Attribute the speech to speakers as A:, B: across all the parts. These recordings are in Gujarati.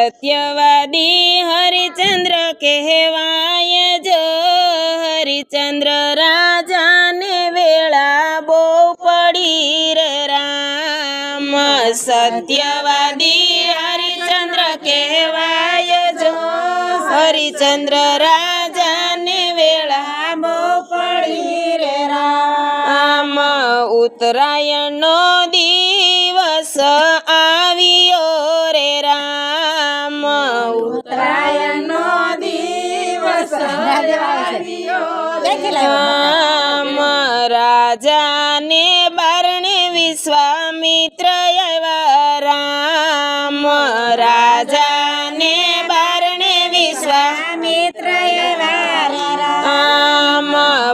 A: સત્યવાદી હરિચંદ્ર કહેવાય જો હરિચંદ્ર રાજાને વેળા બહુ પડી રે રામ સત્યવાદી હરિચંદ્ર કહેવાય જો હરિચંદ્ર રાજાને વેળા બહુ પડી રે રામ ઉત્તરાયણનો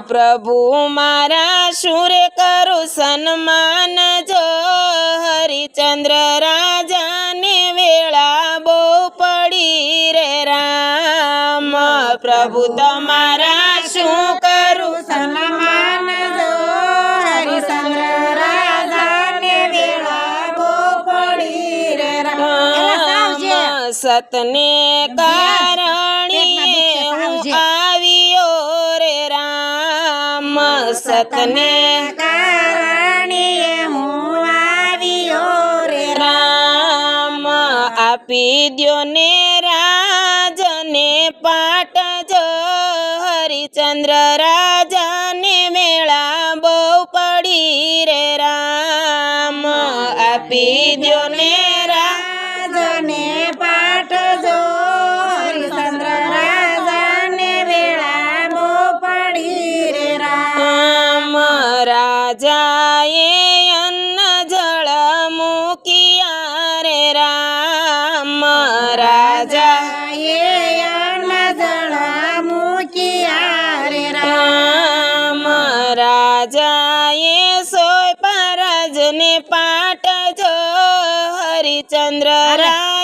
A: પ્રભુ મારા સુરે કરું સન્માન જો હરિચંદ્ર રાજાને વેળા બો પડી રે રામ. પ્રભુ તમારા શું કરું સન્માન જો હરિચંદ્ર રાજાને વેળા બહુ પડી રે રામ. સતને કારણી સતને કારણે હું આવ્યો રે રામ. આપી દ્યો ને રાજને પાટ જો હરિચંદ્ર રાજાને મેળા બહુ પડી રે રામ. આપી દ્યો ને રાજને પાટ પાટ જો હરિચંદ્ર રા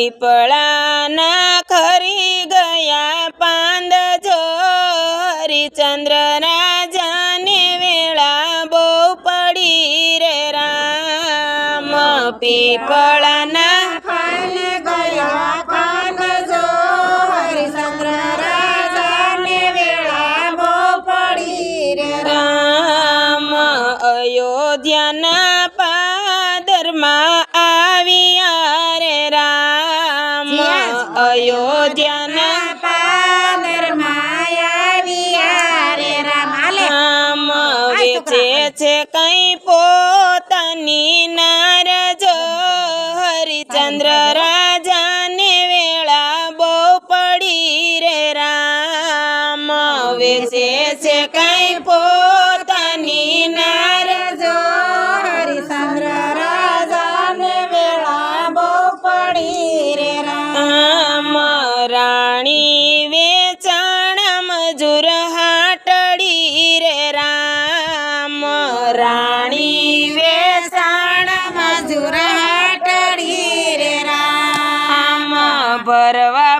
A: પીપળાના ખરી ગયા પાંદ જો હરિચંદ્ર રાજાને વેળા બહુ પડી રે રામ. પીપળાના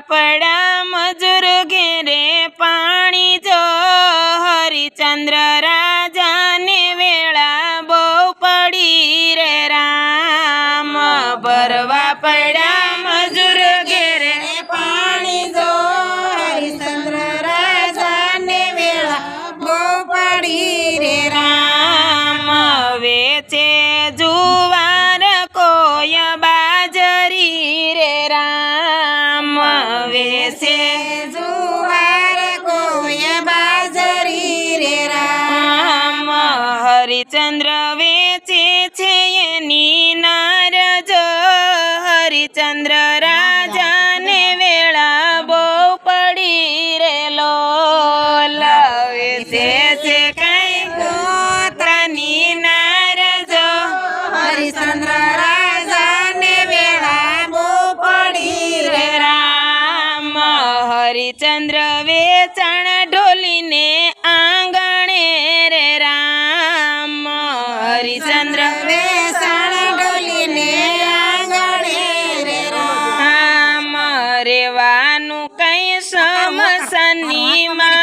A: பட શેષ કઈ ગોત્રની નારજો, હરિચંદ્ર રાજાને વેળાબો પડી રે રામ. હરિચંદ્ર વેચાણ ઢોલીને આંગણે રે રામ. હરિચંદ્ર વેચાણ ઢોલીને આંગણે રે રામ. રેવાનું કઈ સમસની માં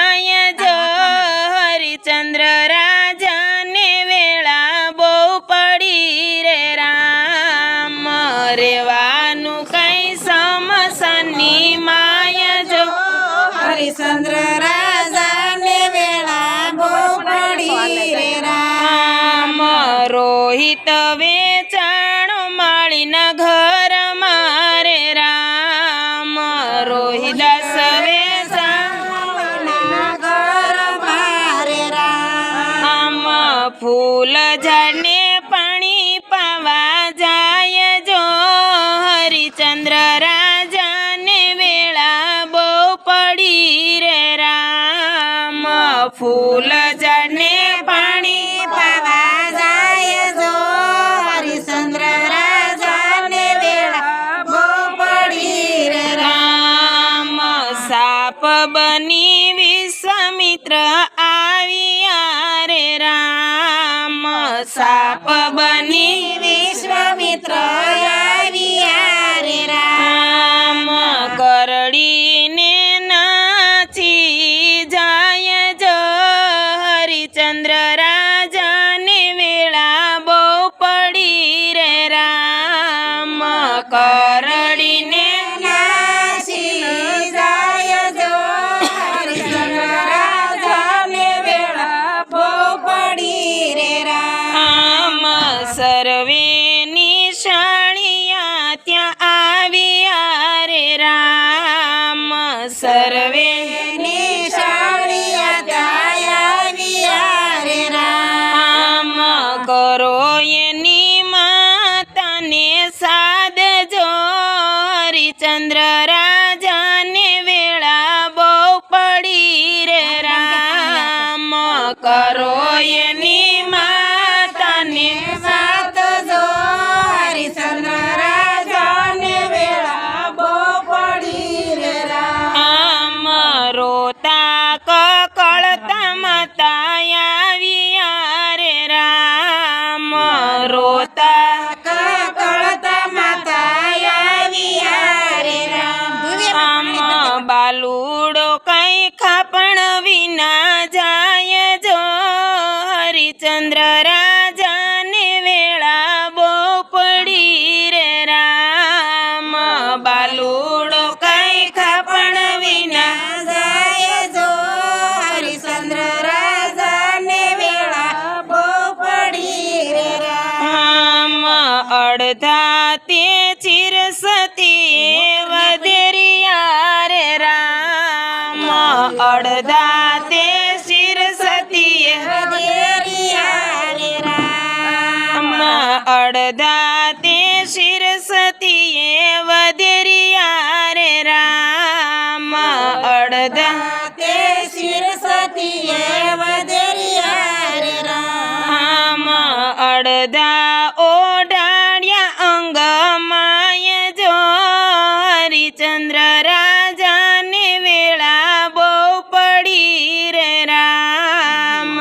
A: સાપ બની વિશ્વામિત્ર આવ્યા રે રામ. સાપ બની
B: વિશ્વામિત્ર આવ્યા રે રામ.
A: કરડીને નાચી જાય જો હરિચંદ્ર રાજાને વેળા બહુ પડી રે રામ. કરડીને બાલુડો કઈ ખપણ વિના જાય જો
B: હરિશ્ચંદ્ર રાજાને વેળા બો પડી રે રામ.
A: અડધા તે ચિરસતી વધેરિયા રે રામ. અડધા તે ચિરસતી
B: દેરિયા રે રામ.
A: રામ અડધા તે શિરસતી વધેરિયા અડધા
B: તે શિરસતીએ વધેરિયા રે રામ.
A: અડધા ઓઢાડ્યા અંગ માય જો હરિચંદ્ર રાજાને વેળા બહુ પડી રે રામ.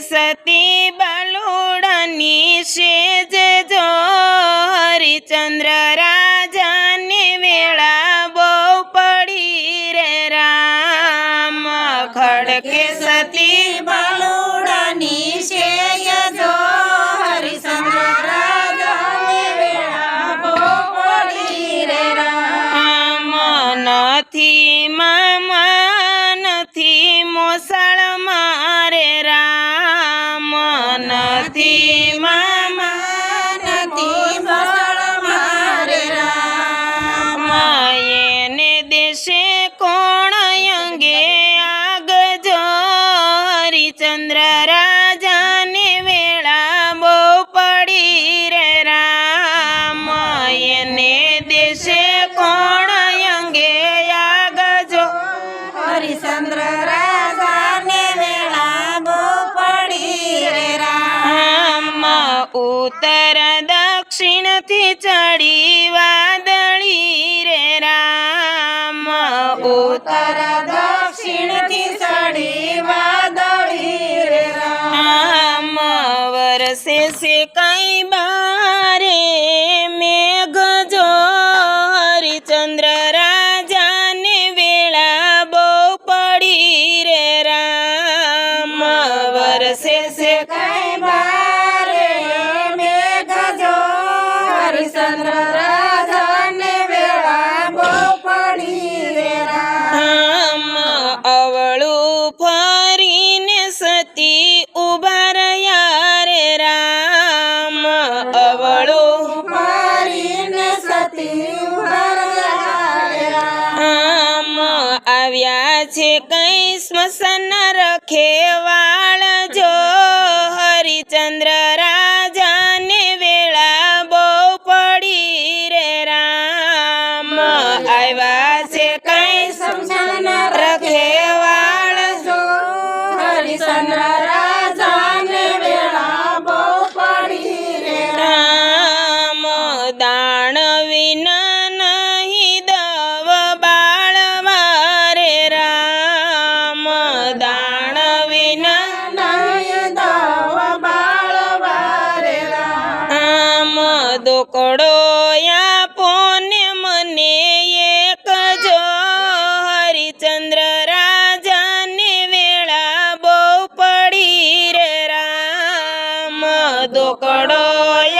A: સતી બાલુડાની સેજ જો હરિચંદ્ર રાજાને વેળા બહુ પડી રે રામ. ખડકે સતી
B: બાલુડાની શેય જો હરિચંદ્ર રાજાને વેળા બહુ પડી રે રામ.
A: નથી મામા, નથી મોસાળ ઉત્તર દક્ષિણથી ચડી વાદળી રે રામ.
B: ઉત્તર દક્ષિણથી ચડી વાદળી રે રામ.
A: વરસે છે કઈ બારે મેઘ સ્મશાન
B: રખેવા
A: ಕೊಡೋಯ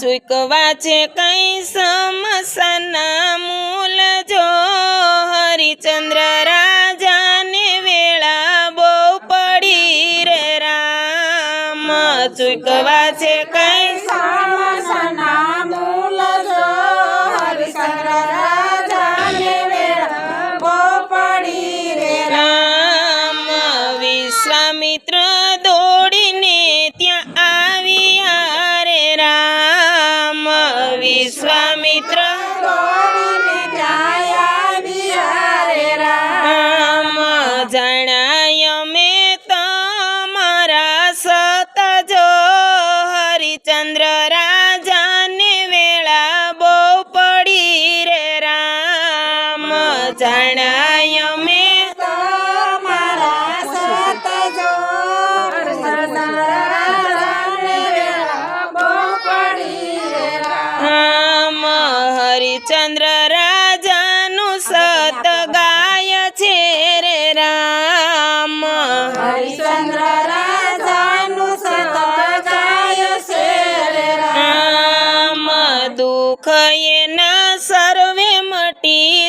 A: ચૂકવા છે કઈ સમસના મૂલ જો હરિચંદ્ર રાજાને વેળા બહુ પડી રે રામ. ચૂકવા છે કઈ સમ જણાય મે તમારા હરિચંદ્ર રાજાનું
B: સત
A: ગાય છે રે રામ.
B: હરિચંદ્ર રાજાનું સત ગાય છે રે રામ.
A: દુઃખ એના સર્વે મટી